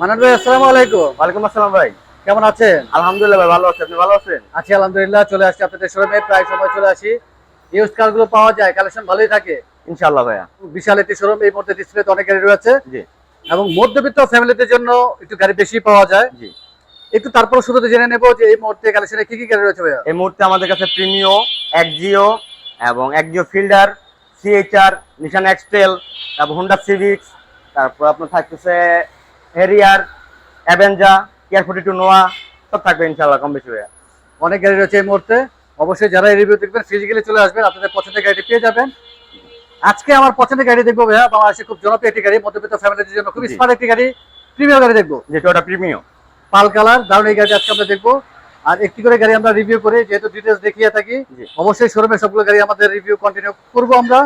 মানান ভাই আসসালামু আলাইকুম। ওয়ালাইকুম আসসালাম ভাই। কেমন আছেন? আলহামদুলিল্লাহ ভাই ভালো আছি। আপনি ভালো আছেন? আছি আলহামদুলিল্লাহ চলে আসছি আপনাদের শোরুমে প্রায় সময় চলে আসি। ইউজ কারগুলো পাওয়া যায় কালেকশন ভালোই থাকে। ইনশাআল্লাহ ভাইয়া। বিশাল একটি শোরুম এই মুহূর্তে ডিসপ্লেতে অনেক গাড়ি রয়েছে। জি। এবং মধ্যবিত্ত ফ্যামিলিদের জন্য একটু গাড়ি বেশি পাওয়া যায়। জি। একটু তারপর শুরুতে জেনে নেব যে এই মুহূর্তে কালেকশনে কি কি গাড়ি রয়েছে ভাইয়া? এই মুহূর্তে আমাদের কাছে প্রিমিও একজিও এবং একজিও ফিল্ডার সিএইচআর নিশান এক্সটেল তারপর হোন্ডা সিভিক্স তারপর আপনার থাকতেছে হেরিয়ার অ্যাভেঞ্জা কেয়ার ফোর্টি টু নোয়া সব থাকবে ইনশাআল্লাহ কম বেশি ভাইয়া। অনেক গাড়ি রয়েছে এই মুহূর্তে। অবশ্যই যারা এই রিভিউ দেখবেন ফিজিক্যালি চলে আসবেন আপনাদের পছন্দের গাড়িটি পেয়ে যাবেন। আজকে আমার পছন্দের গাড়ি দেখব ভাইয়া বাংলাদেশে খুব জনপ্রিয় একটি গাড়ি মধ্যবিত্ত ফ্যামিলিদের জন্য খুব স্মার্ট একটি গাড়ি প্রিমিয়াম গাড়ি দেখব। যেটা ওটা প্রিমিও পাল কালার দারুণ এই গাড়ি আজকে আমরা দেখব। আর একটি করে গাড়ি আমরা রিভিউ করি যেহেতু ডিটেলস দেখিয়ে থাকি। অবশ্যই শোরুমে সবগুলো গাড়ি আমাদের রিভিউ কন্টিনিউ করব আমরা।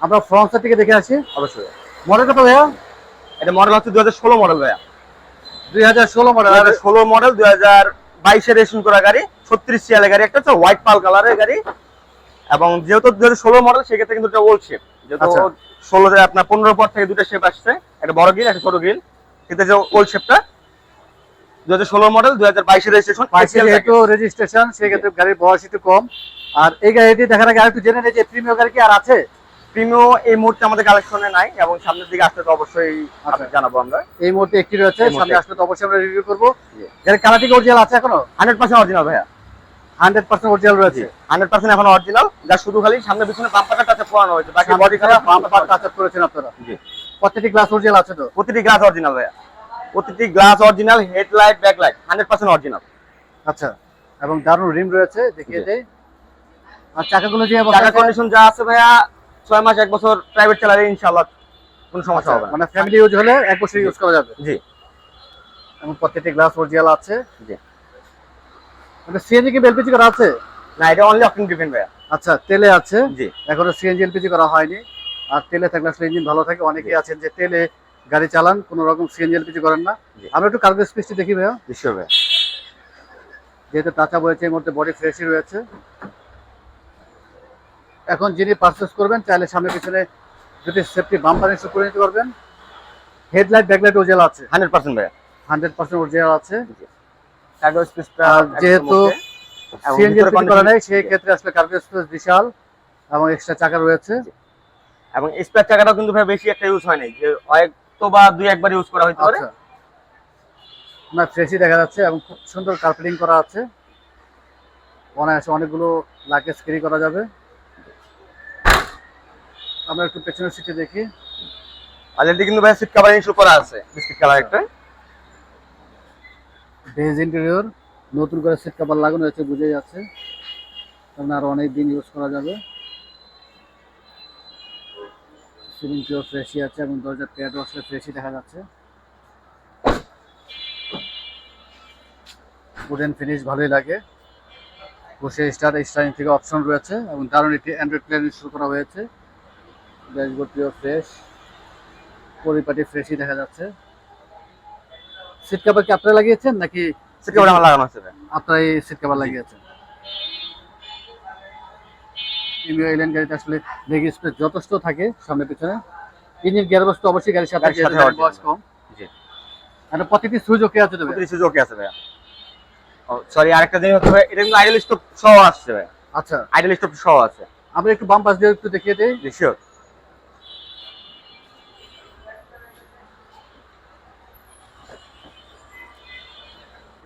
আমরা ফ্রন্ট সাইড থেকে দেখে আসি। অবশ্যই। মনে কত ভাইয়া এটা মডেল হচ্ছে দু হাজার ষোলো মডেল ভাইয়া। দুই হাজার ষোলো মডেল ষোলো মডেল দুই হাজার বাইশে রেজিস্ট্রেশন করা গাড়ি ছত্রিশ সিয়ালের গাড়ি একটা হচ্ছে হোয়াইট পাল কালারের গাড়ি। এবং যেহেতু দু হাজার ষোলো মডেল সেক্ষেত্রে কিন্তু এটা ওল্ড শেপ যেহেতু আচ্ছা। ষোলোতে আপনার পনেরো পর থেকে দুটো শেপ আসছে একটা বড় গিল একটা ছোট গিল কিন্তু যে ওল্ড শেপটা দু হাজার ষোলো মডেল দু হাজার বাইশে রেজিস্ট্রেশন যেহেতু রেজিস্ট্রেশন সেক্ষেত্রে গাড়ির বয়স একটু কম। আর এই গাড়িটি দেখার আগে আরেকটু জেনে নেই যে প্রিমিয়াম গাড়ি কি আর আছে? প্রিমিও এই মুহূর্তে আমাদের কালেকশনে নাই এবং সামনের দিকে আসলে তো অবশ্যই আচ্ছা। জানাব আমরা। এই মুহূর্তে একটি রয়েছে সামনে আসলে তো অবশ্যই আমরা রিভিউ করব। গাড়ির অরিজিনাল আছে এখনও? হান্ড্রেড পার্সেন্ট অরিজিনাল ভাইয়া। হান্ড্রেড পার্সেন্ট অরিজিনাল রয়েছে। হান্ড্রেড পার্সেন্ট এখন অরিজিনাল যা শুধু খালি সামনে পিছনে বাম্পারটা টাচে পোড়ানো হয়েছে। বাকি বডি খারাপ বাম্পার টাচ করেছেন আপনারা। জি প্রত্যেকটি গ্লাস অরিজিনাল আছে তো? প্রতিটি গ্লাস অরিজিনাল ভাইয়া। প্রতিটি glass original headlight backlight hundred percent original আচ্ছা এবং দারুণ রিম রয়েছে দেখিয়ে দেয় আর চাকাগুলো যে টাকা কন্ডিশন যা আছে ভাইয়া ছয় মাস এক বছর প্রাইভেট চালালে ইনশাল্লাহ কোনো সমস্যা হবে মানে ফ্যামিলি ইউজ হলে এক বছর ইউজ করা যাবে? জি। এবং প্রত্যেকটি গ্লাস অরিজিনাল আছে? জি। মানে সিএনজি কি এলপিজি করা আছে? না এটা অনলি অপশন ডিপেন ভাইয়া। আচ্ছা তেলে আছে? জি। এখনও সিএনজি এলপিজি করা হয়নি। আর তেলে থাকলে আসলে ইঞ্জিন ভালো থাকে। অনেকেই আছেন যে তেলে গাড়ি চালান কোনো রকম সিএনজি এলপিজি করেন না। আমরা একটু কার্গো স্পেসটি দেখি ভাইয়া। নিশ্চয় ভাইয়া। যেহেতু টাচা বয়েছে এর মধ্যে বডি ফ্রেশই রয়েছে। এখন যিনি পারচেস করবেন চাইলে সামনে পিছনে যদি সেফটি বাম্পার ইনস্টল করে নিতে পারবেন হেডলাইট ব্যাকলাইট ওজেল আছে। হান্ড্রেড পার্সেন্ট ভাইয়া। হান্ড্রেড পার্সেন্ট অরিজিনাল আছে। যেহেতু সিএনজি করা নেই সেই ক্ষেত্রে আসলে কার্গো স্পেস বিশাল এবং এক্সট্রা চাকা রয়েছে। এবং স্পেয়ার চাকাটাও কিন্তু ভাই বেশি একটা ইউজ হয় নাই যে হয়তো বা দুই একবার ইউজ করা হইতে পারে। আচ্ছা। না ফ্রেশই দেখা যাচ্ছে এবং খুব সুন্দর কার্পেটিং করা আছে। অনায়াসে অনেকগুলো লাগেজ ক্যারি করা যাবে। আমরা একটু পেছনের সিটে দেখি। অলরেডি কিন্তু ভাই সিট কভার ইনস্টল করা আছে বিস্কিট কালার একটা। বেজ ইন্টেরিয়র নতুন করে সিট কভার লাগানো হয়েছে বুঝে যাচ্ছে। কারণ আরও অনেক দিন ইউজ করা যাবে। সিলিং পিওর ফ্রেশই আছে এবং দরজার প্যাড আসলে ফ্রেশই দেখা যাচ্ছে। উডেন ফিনিশ ভালোই লাগে। বসে স্টার স্টারিং থেকে অপশন রয়েছে এবং দারুণ একটি অ্যান্ড্রয়েড প্লেয়ার ইনস্টল করা হয়েছে। ড্যাশবোর্ড পিওর ফ্রেশ পরিপাটি ফ্রেশই দেখা যাচ্ছে। সিট কভার কি আপনারা লাগিয়েছেন নাকি সিট কভার আমার লাগানো আছে ভাই। আপনারা এই সিট কভার লাগিয়েছেন? প্রিমিয়ার এলিয়ান গাড়িতে আসলে লেগ স্পেস যথেষ্ট থাকে সামনে পিছনে। ইঞ্জিন গিয়ার বক্স তো অবশ্যই গাড়ির সাথে বয়স কম। জি। আর প্রতিটি সুইচ ওকে আছে প্রতিটি ওকে আছে ভাইয়া। সরি আরেকটা জিনিস হচ্ছে এটা কিন্তু আইডল স্টপ সহ আসছে ভাই। আচ্ছা। আইডল স্টপ সহ আছে। আমরা একটু বাম পাশ দিয়ে একটু দেখিয়ে দিই। শিওর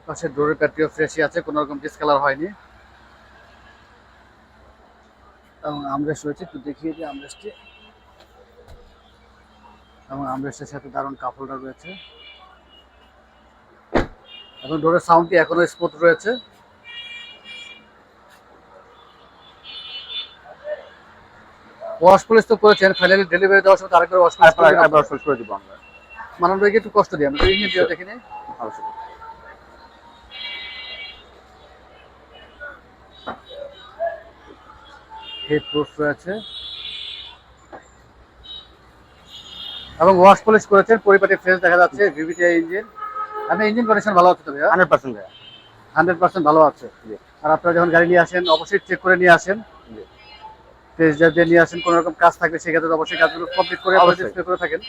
পাশে ডোরের প্যাট্রিও ফ্রেশই আছে কোনো রকম ডিসকালার হয়নি। এবং আমরেস্ট রয়েছে একটু দেখিয়ে দিই আমরেস্টটি এবং আমরেস্টের সাথে দারুণ কাপড়টা রয়েছে। এবং ডোরের সাউন্ডটি এখনও স্মুথ রয়েছে। ওয়াশ পলিশ তো করেছেন ফাইনালি ডেলিভারি দেওয়ার সময় ওয়াশ পলিশ করে দিব আমরা। মানব একটু কষ্ট দিই আমরা ইঞ্জিন দিয়ে দেখিনি। অবশ্যই হেড রয়েছে। এবং ওয়াশ পলিশ করেছেন পরিপাটি ফ্রেশ দেখা যাচ্ছে ভিভিটিআই ইঞ্জিন আমি ইঞ্জিন কন্ডিশন ভালো আছে তো ভাইয়া? হান্ড্রেড পার্সেন্ট ভাইয়া। হান্ড্রেড পার্সেন্ট ভালো আছে। আর আপনারা যখন গাড়ি নিয়ে আসেন অবশ্যই চেক করে নিয়ে আসেন। জি। টেস্ট ড্রাইভ দিয়ে নিয়ে আসেন কোনো রকম কাজ থাকলে সেক্ষেত্রে অবশ্যই কাজগুলো কমপ্লিট করে অবশ্যই। করে থাকেন।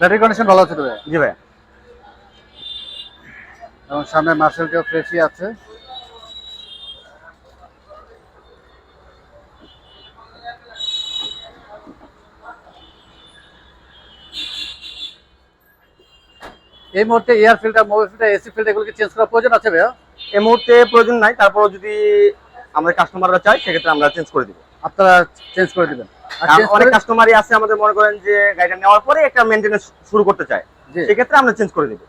ব্যাটারি কন্ডিশন ভালো আছে তো ভাইয়া? জি ভাই এবং সামনে মার্শালটিও ফ্রেশই আছে। এই মুহূর্তে air filter mobile filter AC filter এগুলোকে চেঞ্জ করার প্রয়োজন আছে ভাইয়া? এই মুহূর্তে প্রয়োজন নাই তারপর যদি আমাদের কাস্টমাররা চায় সেক্ষেত্রে আমরা চেঞ্জ করে দিব। আপনারা চেঞ্জ করে দিবেন। অনেক কাস্টমারই আছে আমাদের মনে করেন যে গাড়িটা নেওয়ার পরে একটা মেনটেনেন্স শুরু করতে চায়। সেক্ষেত্রে আমরা চেঞ্জ করে দিব।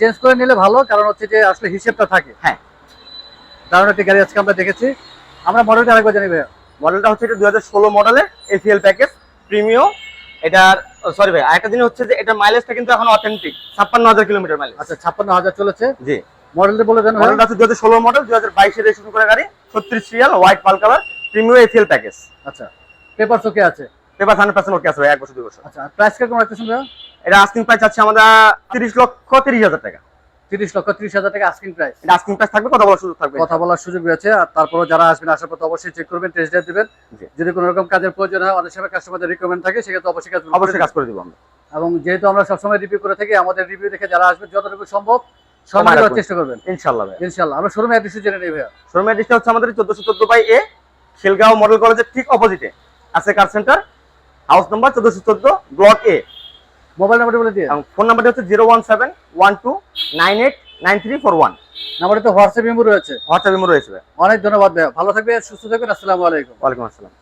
চেঞ্জ করে নিলে ভালো কারণ হচ্ছে যে আসলে হিসেবটা থাকে। হ্যাঁ। দারুণ একটি গাড়ি আজকে আমরা দেখেছি। আমরা মডেলটা আরেকবার জানি ভাইয়া। মডেলটা হচ্ছে এটা দুই হাজার ষোলো মডেলের এফিএল প্যাকেজ প্রিমিও এটার সরি ভাই আরেকটা জিনিস হচ্ছে যে এটা মাইলেজটা কিন্তু এখন অথেন্টিক ছাপ্পান্ন হাজার কিলোমিটার মাইলেজ আচ্ছা ছাপ্পান্ন হাজার চলেছে। জি। মডেলটা বলে দেন। মডেলটা হচ্ছে দু হাজার ষোলো মডেল দু হাজার বাইশে রেজিস্ট্রেশন করে গাড়ি ছত্রিশ serial white pearl colour premium এফিএল package আচ্ছা পেপার চোখে আছে? পেপার হান্ড্রেড পার্সেন্ট ওকে আছে ভাই এক বছর দুই বছর। আচ্ছা প্রাইস কেমন রাখতেছেন এটা আস্কিং প্রাইস আছে আমাদের তিরিশ লক্ষ তিরিশ হাজার টাকা। তিরিশ লক্ষ ত্রিশ হাজার টাকা আস্কিং প্রাইস এটা আস্কিং প্রাইস থাকবে কথা বলার সুযোগ থাকবে। কথা বলার সুযোগ রয়েছে আর তারপরে যারা আসবেন আসার পর অবশ্যই চেক করবেন টেস্ট ড্রাইভ দিবেন। যদি কোনো রকম কাজের প্রয়োজন হয় অনেক সময় কাস্টমারদের রিকমেন্ড থাকে সেক্ষেত্রে অবশ্যই কাজ অবশ্যই কাজ করে দিব আমরা। এবং যেহেতু আমরা সবসময় রিভিউ করে থাকি আমাদের রিভিউ দেখে যারা আসবেন যতটুকু সম্ভব চেষ্টা করবেন। ইনশাল্লাহ ভাই ইনশাল্লাহ আমরা শোরুমে অ্যাড্রেস জেনে নেই ভাইয়া। শোরুম অ্যাড্রেসটা হচ্ছে আমাদের চোদ্দশো চোদ্দ বাই এ খিলগাঁও মডেল কলেজের ঠিক অপোজিটে আছে কার সেন্টার হাউস নাম্বার চোদ্দশো চোদ্দ ব্লক এ মোবাইল নাম্বারটা বলে দিয়ে ফোন নাম্বারটা হচ্ছে zero one seven one two nine eight nine three four one নাম্বারটা তো হোয়াটসঅ্যাপ মেমো রয়েছে। হোয়াটসঅ্যাপ ইমো রয়েছে। অনেক ধন্যবাদ ভাইয়া। ভালো থাকবে সুস্থ থাকবেন। আসসালামু আলাইকুম। ওয়ালাইকুম আসসালাম।